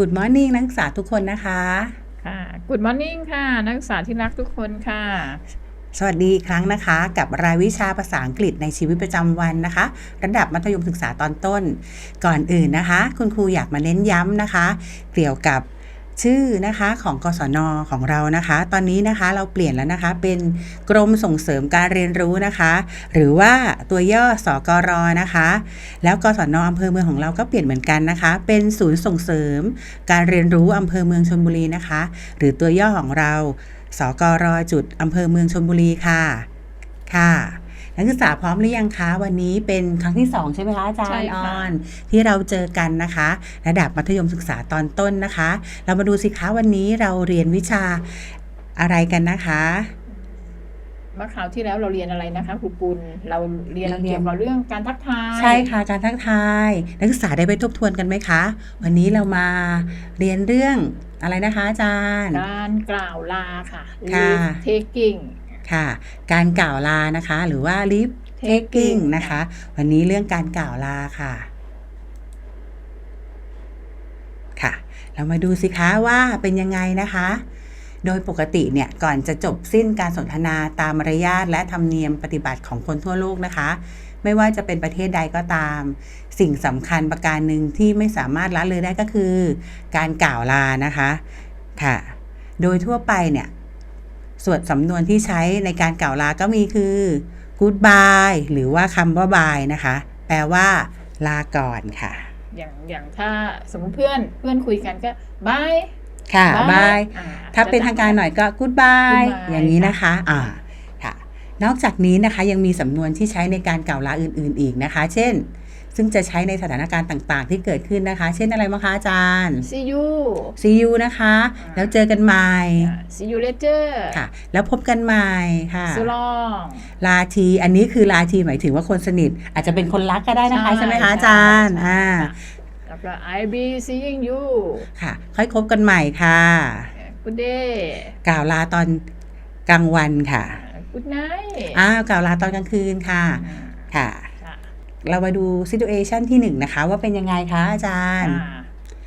Good Morning นักศึกษาทุกคนนะคะค่ะ Good Morning ค่ะ นักศึกษาที่รักทุกคนค่ะ สวัสดีอีกครั้งนะคะ กับรายวิชาภาษาอังกฤษในชีวิตประจำวันนะคะ ระดับมัธยมศึกษาตอนต้น ก่อนอื่นนะคะ คุณครูอยากมาเน้นย้ำนะคะ เกี่ยวกับ ชื่อนะคะของกศนของเรานะคะ ตอนนี้นะคะเราเปลี่ยนแล้วนะคะ เป็นกรมส่งเสริมการเรียนรู้นะคะ หรือว่าตัวย่อสกรนะคะ แล้วกศนอำเภอเมืองของเราก็เปลี่ยนเหมือนกันนะคะ เป็นศูนย์ส่งเสริม การเรียนรู้อำเภอเมืองชลบุรีนะคะ หรือตัวย่อของเราสกรจุดอำเภอเมืองชลบุรีค่ะ ค่ะ นักศึกษาพร้อมหรือยังคะวันนี้เป็นครั้งที่สองใช่ไหมคะอาจารใช่ย์อค่ะอนที่เราเจอกันนะคะ ระดับมัธยมศึกษาตอนต้นนะคะ เรามาดูสิคะวันนี้เราเรียนวิชาอะไรกันนะคะเมื่อคราวที่แล้วเราเรียนอะไรนะคะครูปุณเราเรียนเราเรียนเกี่ยวกับเรื่องการทักทายใช่ค่ะการทักทายนักศึกษาได้ไปทบทวนกันไหมคะ วันนี้เรามาเรียนเรื่องอะไรนะคะอาจารย์ การกล่าวลาค่ะ ค่ะ leave taking ค่ะ การกล่าวลานะคะ หรือว่า leave taking นะคะ วันนี้เรื่องการกล่าวลาค่ะ ค่ะ เรามาดูสิคะว่าเป็นยังไงนะคะ โดยปกติเนี่ยก่อนจะจบสิ้นการสนทนาตามมารยาทและธรรมเนียมปฏิบัติของคนทั่วโลกนะคะ ไม่ว่าจะเป็นประเทศใดก็ตาม สิ่งสำคัญประการหนึ่งที่ไม่สามารถละเลยได้ก็คือ การกล่าวลานะคะค่ะ โดยทั่วไปเนี่ย ส่วนสำนวนที่ใช้ในการกล่าวลาก็มีคือ goodbye หรือว่าคำว่า bye นะคะ แปลว่า ลาก่อนค่ะ อย่างอย่างถ้าสมมติเพื่อนเพื่อนคุยกันก็บายค่ะ bye อ่ถ้าเป็นทางการหน่อยก็ goodbye goodbye อย่างนี้นะคะ อ่า ค่ะ นอกจากนี้นะคะยังมีสำนวนที่ใช้ในการกล่าวลาอื่น ๆ อีกนะคะ เช่น ซึ่งจะใช้ในสถานการณ์ต่าง ๆ ที่เกิดขึ้นนะคะ เช่นอะไรบ้างคะอาจารย์ see you see you นะคะ แล้วเจอกันใหม่อ่า see you later ค่ะ แล้วพบกันใหม่ค่ะ so long ลาที อันนี้คือลาทีหมายถึงว่าคนสนิท อาจจะเป็นคนรักก็ได้นะคะใช่ไหมคะอาจารย์ใช่อ่าแล้วก็ I'll be seeing you ค่ะ ค่อยคบกันใหม่ค่ะ good day กล่าวลาตอนกลางวันค่ะ good night อ้าวกล่าวลาตอนกลางคืนค่ะอ่าค่ะค่ะ เรามาดู situation ที่หนึ่งนะคะ ว่าเป็นยังไงคะอาจารย์อ่า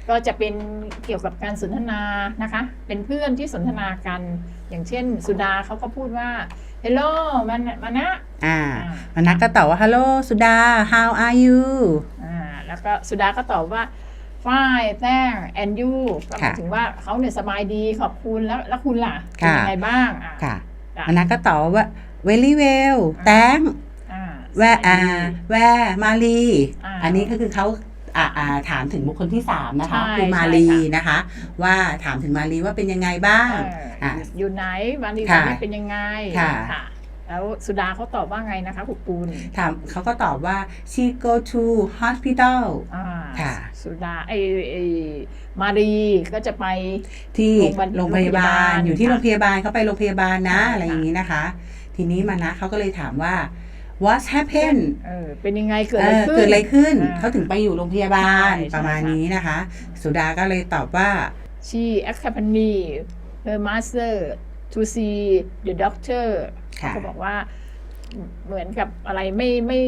ก็จะเป็นเกี่ยวกับการสนทนานะคะ เป็นเพื่อนที่สนทนากัน อย่างเช่น สุดาเขาก็พูดว่า hello มันมานะอ่าอ่ามานักก็ตอบว่า hello สุดา how are you อ่าแล้วก็สุดาก็ตอบว่า fine thank and you ก็หมายค่ะถึงว่าเขาเนี่ยสบายดีขอบคุณแล้วแล้วคุณล่ะเป็นค่ะยังไงบ้างอ่าค่ะจ้ะมานักก็ตอบว่า very well thank อ่า where อ่าสบายดี where มาลีอ่าอันนี้ก็คือเขาอ่าอ่าถามถึงบุคคลที่สามนะคะใช่คือมาลีใช่ค่ะ นะคะ ว่าถามถึงมาลีว่าเป็นยังไงบ้าง เอออะอยู่ไหนวันนี้ค่ะวันนี้เป็นยังไงค่ะ แล้วสุดาเขาตอบว่าไงนะคะคุณปูนถามเขาก็ตอบว่า she go to hospital อ่าค่ะ สุดาไอไอมารีก็จะไป ที่โรงพยาบาลโรงพยาบาลโรงพยาบาลอยู่ที่ค่ะโรงพยาบาลเขาไปโรงพยาบาลนะ ค่ะ อะไรอย่างนี้นะคะ ทีนี้มานะเขาก็เลยถามว่า what happened เออเป็นยังไงเกิดเออะไรอขึ้นเกิดอะไรขึ้นอ่าเขาถึงไปอยู่โรงพยาบาลใช่ใช่ประมาณนี้นะคะ สุดาก็เลยตอบว่า she accompanied her master to see the doctor ค่ะเขาก็บอกว่าเหมือนกับอะไรไม่ไม่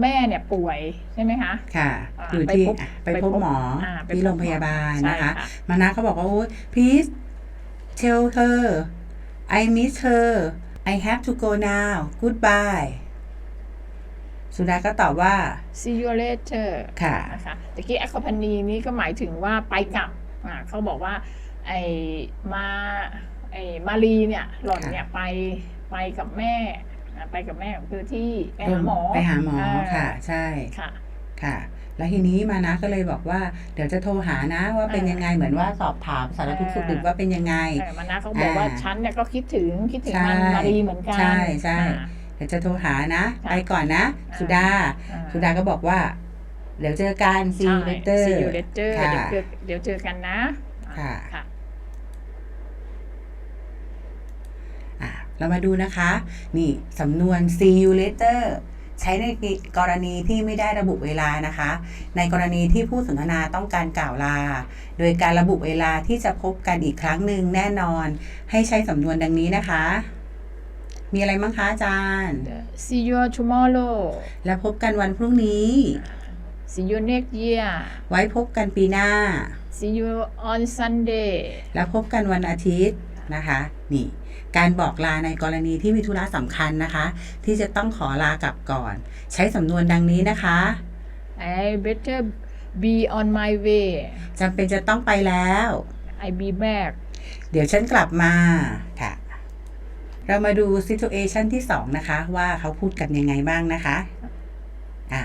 แม่เนี่ยป่วยใช่ไหมคะ ค่ะอ่าอยู่ที่ไปพบไปพบหมออ่าไปที่พบโรงพยาบาลหมอนะคะใช่ค่ะมานะเขาบอกว่าโอ้ย please tell her I miss her I have to go now goodbye สุดาก็ตอบว่า see you later ค่ะนะคะตะกี้ accompany นี้ก็หมายถึงว่าไปกลับอ่าเขาบอกว่าไอ้มาไอ้มารีเนี่ยหล่อนเนี่ยไปไปกับแม่อ่าไปกับแม่คือที่ไปหาหมอไปหาหมออ่ค่ะ ใช่ค่ะค่ะ แล้วทีนี้มานะก็เลยบอกว่า เดี๋ยวจะโทรหานะว่าเป็นยังไงเหมือนว่าสอบถามสารทุกข์สุขดิบว่าเป็นยังไงเออมานะเขาบอกว่าอ่าฉันเนี่ยก็คิดถึงคิดถึงใช่มันมารีเหมือนกันใช่ใช่อ่า เดี๋ยวจะโทรหานะค่ะไปก่อนนะอ่าสุดาอ่าสุดาก็บอกว่า เดี๋ยวเจอกัน see you ใช่ later see you later ค่ะเดี๋ยวเจอเดี๋ยวเจอกันนะค่ะค่ะอะเรามาดูนะคะ นี่สำนวน see you later ใช้ในกรณีที่ไม่ได้ระบุเวลานะคะ ในกรณีที่ผู้สนทนาต้องการกล่าวลา โดยการระบุเวลาที่จะพบกันอีกครั้งหนึ่งแน่นอน ให้ใช้สำนวนดังนี้นะคะ มีอะไรบ้างคะอาจารย์ see you tomorrow และพบกันวันพรุ่งนี้ see you next year ไว้พบกันปีหน้า see you on Sunday แล้วพบกันวันอาทิตย์นะคะนี่การบอกลาในกรณีที่มีธุระสำคัญนะคะ ที่จะต้องขอลากลับก่อน ใช้สำนวนดังนี้นะคะ I better be on my way จำเป็นจะต้องไปแล้ว I be back เดี๋ยวฉันกลับมาค่ะ เรามาดู situation ที่2นะคะ ว่าเขาพูดกันยังไงบ้างนะคะอ่า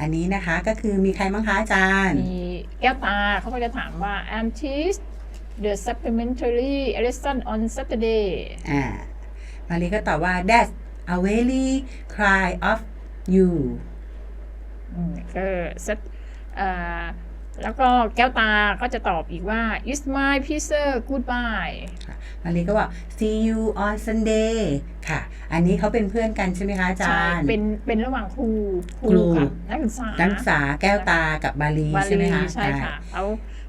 อันนี้นะคะก็คือมีใครบ้างคะอาจารย์ มีแก้วตาเขาก็จะถามว่า I'm teach the supplementary lesson on Saturday อ่ามารีก็ตอบว่า that's a very cry of you อืมก็สักเอ่อ แล้วก็แก้วตาก็จะตอบอีกว่า it's my pleasure goodbye มารีก็บอก see you on Sunday ค่ะ อันนี้เขาเป็นเพื่อนกันใช่ไหมคะอาจาใช่รย์ เป็นเป็นระหว่างครูคครูรูกับนักศึกษา นักศึกษาแก้วตากับบาลีบาใช่ไหมลีคะใช่ค่ะเขา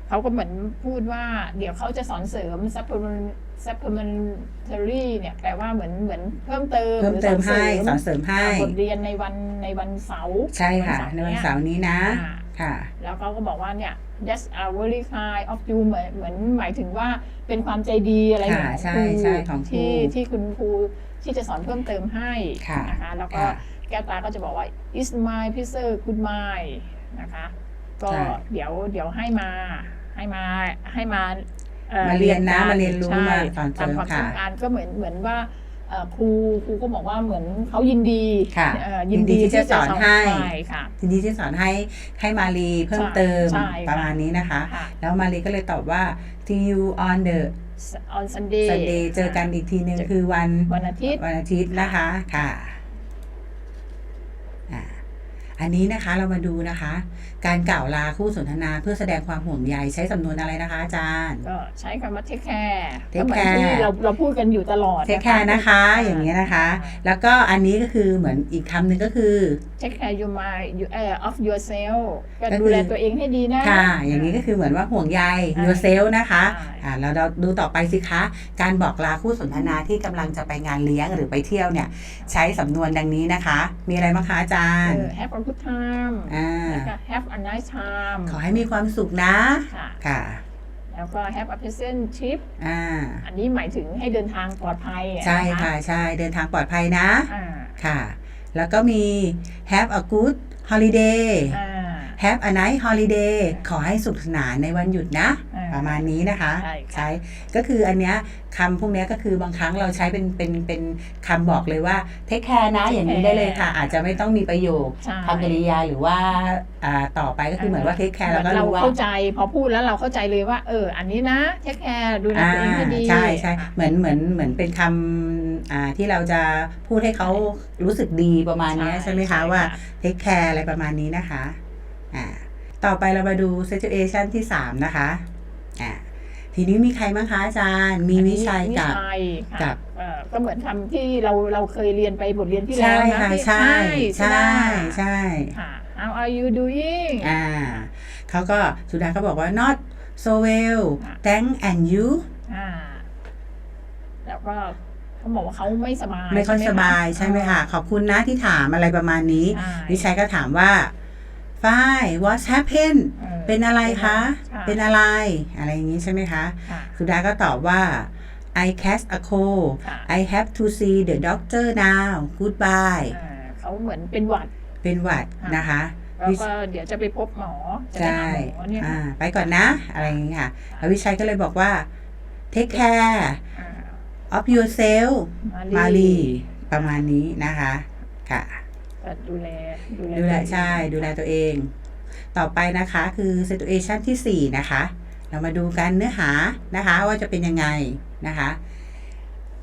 เขาก็เหมือนพูดว่า เดี๋ยวเขาจะสอนเสริม supplement supplementary เนี่ยแปลว่าเหมือนเหมือนเพิ่มเติมเพิ่มเติมรือให้สอนเสริมให้บทเรียนในวันในวันเสาร์ใช่ค่ะในวันเสาร์นี้นะอ่า ค่ะ แล้วเขาก็บอกว่าเนี่ย that's a very kind of you เหมือนเหมือนหมายถึงว่าเป็นความใจดีอะไรอย่างค่ะของใช่ครูใช่ของครูที่ที่คุณครูที่จะสอนเพิ่มเติมให้ค่ะนะคะแล้วก็ค่ะ แก้วตาก็จะบอกว่า is my pleasure good my นะคะ ก็ใช่เดี๋ยวเดี๋ยวให้มาให้มาให้มาอ่อมาเรียนนะกัมาเรียนรู้ใช่มาสอนเสริตามมความค่ะ ต้องการก็เหมือนเหมือนว่าเอ่อ ครูครูก็บอกว่าเหมือนเขายินดีค่ะเอ่อยินดีที่จะสอนให้ใช่ค่ะทีนี้ที่สอนให้ให้มารีเพิ่มเติมใช่ค่ะประมาณนี้นะคะค่ะแล้วมารีก็เลยตอบว่า see you on the on Sunday Sunday เจอกันอีกทีนึงคือวันวันอาทิตย์วันอาทิตย์นะคะค่ะอ่า อันนี้นะคะเรามาดูนะคะ การกล่าวลาคู่สนทนาเพื่อแสดงความห่วงใยใช้สำนวนอะไรนะคะอาจารย์ ก็ใช้คำว่า take care Take ก็เหมือน care ที่เราเราพูดกันอยู่ตลอดเทคแคร์นะคะ อย่างนี้ยนะคะ แล้วก็อันนี้ก็คือเหมือนอีกคำหนึ่งก็คือ เทคแคร์ your mind you เอ่อ of yourself ก็ก็คือดูแลตัวเองให้ดีนะ ค่ะ อย่างนี้ก็คือเหมือนว่าห่วงใย yourself นะคะใช่อ่าแล้วเราดูต่อไปสิคะ การบอกลาคู่สนทนาที่กำลังจะไปงานเลี้ยงหรือไปเที่ยวเนี่ย ใช้สำนวนดังนี้นะคะ มีอะไรบ้างคะอาจารเอย์อ have a good time อ่าแล้วก็ have a nice time ขอให้มีความสุขนะค่ะค่ะแล้วก็ have a pleasant trip อ่า อันนี้หมายถึงให้เดินทางปลอดภัยอใช่นค่ะ ใช่ เดินทางปลอดภัยนะอ่าค่ะ แล้วก็มี have a good holiday อ่า have a nice holiday ขอให้สุขสนานในวันหยุดนะอ่า ประมาณนี้นะคะใช่ค่ะ ใช้ก็คืออันเนี้ยคำพวกเนี้ยก็คือบางครั้งเราใช้เป็นเป็นเป็นคำบอกเลยว่า take care นะอย่างนี้ได้เลยค่ะ อาจจะไม่ต้องมีประโยคใช่คำกริยาหรือว่าอ่าต่อไปก็คือเหมือนว่า take care เราก็เรารู้ว่า เข้าใจพอพูดแล้วเราเข้าใจเลยว่า เออ อันนี้นะเทคแคร์ดูแลอ่าตัวเองให้ดีใช่ใช่ค่ะเหมือนเหมือนเหมือนเป็นคำอ่าที่เราจะพูดให้เขารู้สึกดีประมาณเนี้ยใช่ไหมคะว่า take care อะไรประมาณนี้นะคะอ่าต่อไปเรามาดู situation ที่ 3 นะคะ อ่าทีนี้มีใครบ้างคะอาจารย์ มีวิชัยกับวิชัยค่ะกับเอ่อก็เหมือนคำที่เราเราเคยเรียนไปบทเรียนที่แล้ใช่วนะค่ะที่ใช่ใช่ใช่ไหมใช่ค่ะ How are you doing อ่าเขาก็สุดาก็บอกว่า not so well thank and you อ่าแล้วก็เขาบอกว่าเขาไม่สบาย ไม่ค่อยสบายใช่ไหมคะขอบคุณนะที่ถามอะไรประมาณนี้ใช่วิชัยก็ถามว่า Fine what's happened ออเป็นอะไรคะค่ะเป็นอะไร อะไรอย่างนี้ใช่ไหมคะค่ะสุดาก็ตอบว่า I catch a cold ค่ะ I have to see the doctor now goodbye เอ่อเขาเหมือนเป็นหวัด เป็นหวัดนะคะ แล้วก็เดี๋ยวจะไปพบหมอ จะไปใช่หาหมอเนี่ยอ่าค่ะไปก่อนนะ อะไรอย่างนี้ค่ะแล้ววิชัยก็เลยบอกว่า take care อ่า of yourself มามาลีรีประมาณนี้นะคะ ค่ะก็ ดูแลดูแลดูแลตัวเองใช่ ดูแลตัวเอง ต่อไปนะคะคือ situation ที่ 4 นะคะ เรามาดูกันเนื้อหานะคะ ว่าจะเป็นยังไงนะคะ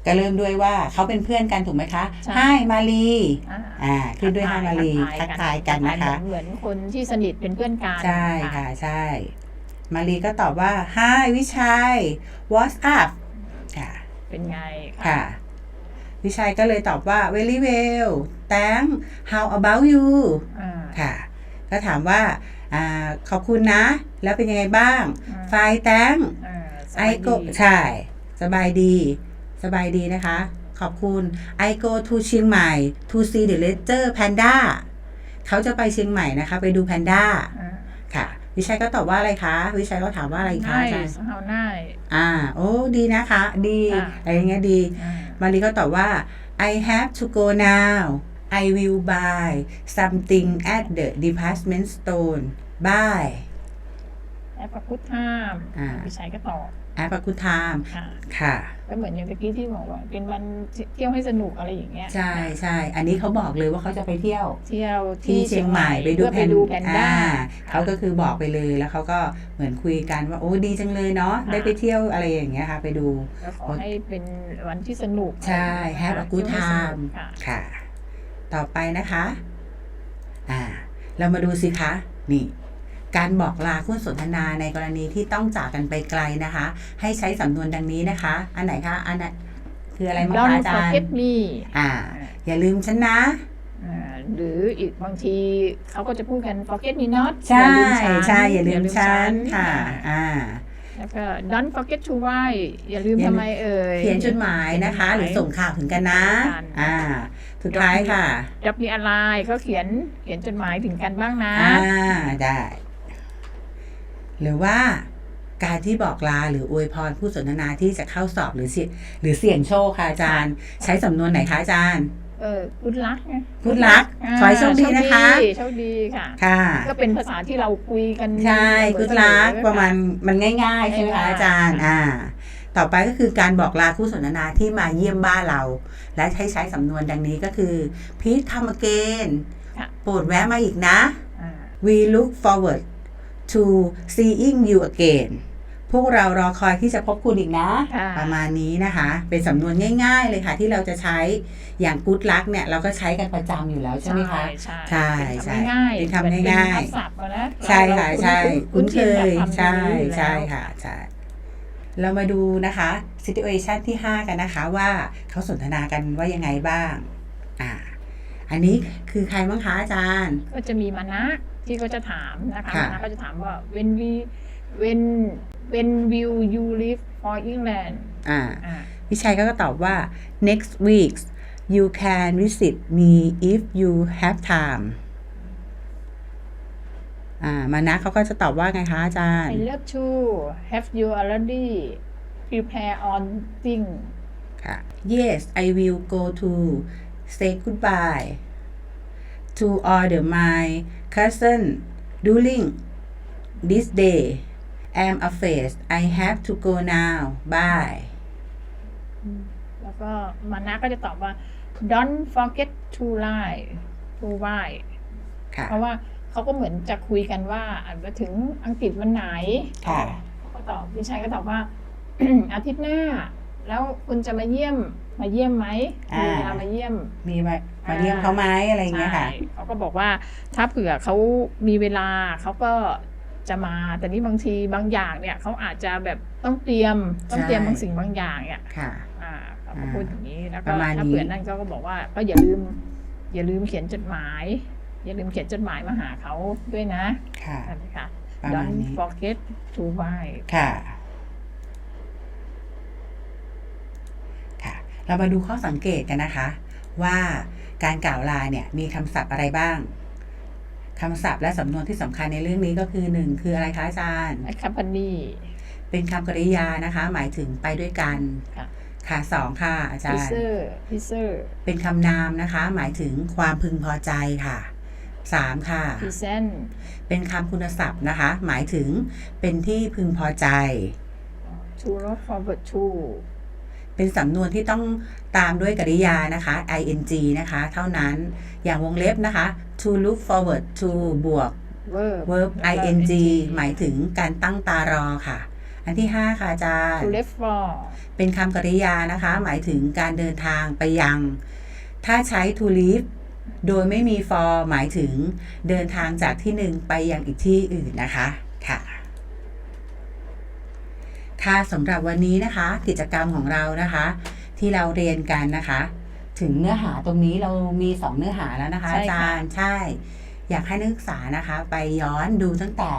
ก็เริ่มด้วยว่าเขาเป็นเพื่อนกันถูกไหมคะ Hi มารีอ่าอ่าขึ้นด้วย Hi มารีทักทายกันนะคะ เหมือนคนที่สนิทเป็นเพื่อนกัน ใช่ค่ะใช่ มารีก็ตอบว่า Hi วิชัย What's up ค่ะ เป็นไงค่ะ วิชัยก็เลยตอบว่า very well thank how about you อ่าค่ะ ก็ถามว่าอ่าขอบคุณนะ แล้วเป็นยังไงบ้างอ่าไฟแตงอ่าสไอบายโกดีใช่ สบายดี สบายดีนะคะ ขอบคุณ I go to เชียงใหม่ to see the ledger panda เขาจะไปเชียงใหม่นะคะ ไปดูแพนด้าอ่าค่ะวิชัยก็ตอบว่าอะไรคะ วิชัยก็ถามว่าอะไรคะอาจารย์ nice how nice อ่า โอ้ ดีนะคะ ดีอ่าอะไรอย่างเงี้ยดีอ่ามารีก็ตอบว่า I have to go now I will buy something at the department store bye แอปพุทธามอ่าพี่ชัยก็ตอบแอปกุทามค่ะค่ะ ก็เหมือนอย่างตะกี้ที่บอกว่า เป็นวันเที่ยวให้สนุกอะไรอย่างเงี้ย ใช่ใช่ อันนี้เขาบอกเลยว่าเขาจะไปเที่ยว เที่ยวที่เชียงใหม่ไปดูเพื่อไปดูแพนด้าอ่เขาก็คือบอกไปเลยแล้วเขาก็เหมือนคุยกันว่าโอ้ดีจังเลยเนาะค่ะได้ไปเที่ยวอะไรอย่างเงี้ยค่ะ ไปดูแล้วขอให้เป็นวันที่สนุก ใช่ have a good เที่ยวให้สนุ time กค่ะค่ะ ต่อไปนะคะอ่าเรามาดูสิคะ นี่ การบอกลาคู่สนทนาในกรณีที่ต้องจากกันไปไกลนะคะ ให้ใช้สำนวนดังนี้นะคะ อันไหนคะ อันไหนคืออะไรมั้งคะ Don't อาจารย์ forget me อ่า อย่าลืมฉันนะอ่าหรืออีกบางทีเขาก็จะพูดกัน forget me not ใช่อย่าลืมฉันใช่อย่าลืมฉันค่ะอ่าอ่า แล้วก็ don't forget to write อย่าลืมอย่าลืมทำไมเอ่ย เขียนจดหมายนะคะ หรือส่งข่าวถึงกันนะกันอ่า สุดท้ายค่ะดับมีอะไรเขาเขียนเขียนจดหมายถึงกันบ้างนะ อ่า ได้ หรือว่าการที่บอกลาหรืออวยพรผู้สนทนาที่จะเข้าสอบหรือเสี่ยหรือเสี่ยงโชคค่ะอาจารย์ ใช้สำนวนไหนคะอาจารย์ เออ good luck ไง Good luck ขอให้โชคดีนะคะโชดีโชคดีค่ะ ค่ะ ก็เป็นภาษาที่เราคุยกัน ใช่เสมอกุศลักๆประมาณมันง่ายๆใช่ไหมคะง่ายๆอาจารย์อ่า ต่อไปก็คือการบอกลาคู่สนทนาที่มาเยี่ยมบ้านเรา และให้ใช้สำนวนดังนี้ก็คือ please come again ค่ะโปรดแวะมาอีกนะอ่า we look forward to seeing you again พวกเรารอคอยที่จะพบคุณอีกนะค่ะประมาณนี้นะคะ เป็นสำนวนง่าย ๆ เลยค่ะ ที่เราจะใช้อย่าง good luck เนี่ย เราก็ใช้กันประจำอยู่แล้วใช่ไหมคะ ใช่ใช่ใช่เป็นคำง่ายๆเป็นคำง่ายๆเหมือนเป็นคำศัพท์อะนะใช่ค่ะใช่เราคุ้นเคยกับคำใช่นี้อยู่แล้วใช่ค่ะใช่เรามาดูนะคะ situation ที่ 5 กันนะคะ ว่าเขาสนทนากันว่ายังไงบ้างอ่าอันนี้คือใครบ้างคะอาจารย์ ก็จะมีมานะที่ก็จะถามนะคะค่ะมานะก็จะถามว่า when we when when will you leave for England อ่า อ่า วิชัยก็ตอบว่า next week you can visit me if you have time อ่า มานะเขาก็จะตอบว่าไงคะอาจารย์ I love to have you already prepare on thing ค่ะ yes I will go to say goodbye to all the my cousin during this day I'm afraid I have to go now bye แล้วก็มานะก็จะตอบว่า don't forget to write to write ค่ะเพราะว่าเขาก็เหมือนจะคุยกันว่าอะมาถึงอังกฤษวันไหนค่ะเขาก็ตอบวิชัยก็ตอบว่า อาทิตย์หน้า แล้วคุณจะมาเยี่ยมมาเยี่ยมไหมมีเวลามาเยี่ยม มีมามาเยี่ยมเขาไหมอะไรอย่างเงี้ยค่ะใช่เขาก็บอกว่าถ้าเผื่อเขามีเวลาเขาก็ จะมา แต่นี่บางทีบางอย่างเนี่ยเขาอาจจะแบบต้องเตรียมต้องเตรียมใช่บางสิ่งบางอย่างเนี่ยค่ะอ่าเขาก็พูดอย่างนี้แล้วปก็ระมาณถ้านี้เผื่อนั่นเขาก็บอกว่าก็อย่าลืม อย่าลืมเขียนจดหมาย อย่าลืมเขียนจดหมายมาหาเขาด้วยนะ ค่ะใช่ไหมคะประมาณ Don't นี้ forget to write ค่ะค่ะเรามาดูข้อสังเกตกันนะคะ ว่าการกล่าวลาเนี่ยมีคำศัพท์อะไรบ้าง คำศัพท์และสำนวนที่สำคัญในเรื่องนี้ก็คือหนึ่งคืออะไรคะอาจารย์ accompany เป็นคำกริยานะคะ หมายถึงไปด้วยกัน ค่ะ ค่ะสองค่ะ อาจารย์ pleaser pleaser เป็นคำนามนะคะ หมายถึงความพึงพอใจค่ะสามค่ะ present เป็นคำคุณศัพท์นะคะ หมายถึงเป็นที่พึงพอใจ to look forward to เป็นสำนวนที่ต้องตามด้วยกริยานะคะ ing นะคะ เท่านั้นอย่างวงเล็บนะคะ to look forward to บวก verb verb แล้วก็ ing หมายถึงการตั้งตารอค่ะ อันที่ 5 ค่ะอาจารย์ to left for เป็นคำกริยานะคะ หมายถึงการเดินทางไปยัง ถ้าใช้ to leave โดยไม่มี for หมายถึงเดินทางจากที่หนึ่งไปยังอีกที่อื่นนะคะค่ะ ค่ะสำหรับวันนี้นะคะ กิจกรรมของเรานะคะ ที่เราเรียนกันนะคะ ถึงเนื้อหาตรงนี้เรามีสองเนื้อหาแล้วนะคะใช่อาค่ะ จารย์ใช่ อยากให้นักศึกษานะคะ ไปย้อนดูตั้งแต่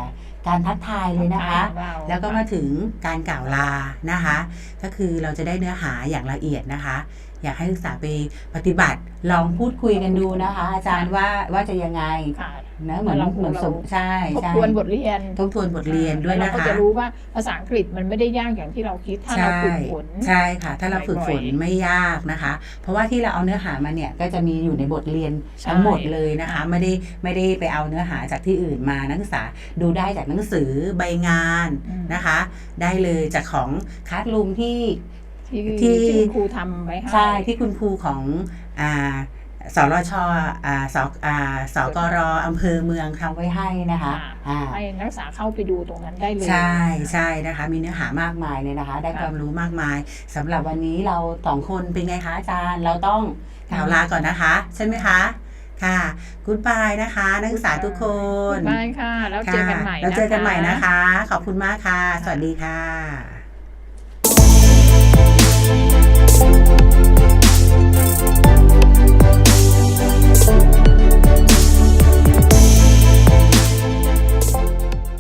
การทักทายเลยนะคะของเราแล้วก็มาถึงการกล่าวลานะคะ ก็คือเราจะได้เนื้อหาอย่างละเอียดนะคะ อยากให้นักศึกษาไปปฏิบัติลองพูดคุยกันดูนะคะ อาจารย์ว่าว่าจะยังไง ค่ะ นะเหมือนเราเหมือนเราสมใช่ทบใช่ทวนบทเรียนทบทวนบทเรียนด้วยเรานะก็คะจะรู้ว่าภาษาอังกฤษมันไม่ได้ยากอย่างที่เราคิดถ้าเราใช่ฝึกฝนใช่ค่ะ ถ้าเราฝึกฝนบ่อยๆไม่ยากนะคะ เพราะว่าที่เราเอาเนื้อหามาเนี่ยก็จะมีอยู่ในบทเรียนทั้งหมดเลยนะคะไม่ได้ไม่ได้ไปเอาเนื้อหาจากที่อื่นมานักศึกษาดูได้จากหนังสือใบงานอืมนะคะ ได้เลยจากของคลาสรูมที่ที่ที่ที่คุณครูทำไว้ให้ใช่ที่คุณครูของอ่า สอรอชอ่าสอ่าสกรอำเภอเมืองทำไว้ให้นะคะให้นักศึกษาเข้าไปดูตรงนั้นได้เลยใช่ใช่นะคะ มีเนื้อหามากมายเลยนะคะ ได้ความรู้มากมาย สำหรับวันนี้เราสองคนเป็นไงคะอาจารย์เราต้องกล่าวลาก่อนนะคะ ใช่ไหมคะค่ะกูดบายนะคะ นักศึกษาทุกคนบายค่ะ แล้วเจอกันใหม่แล้วเจอกันใหม่นะคะ ขอบคุณมากค่ะ สวัสดีค่ะ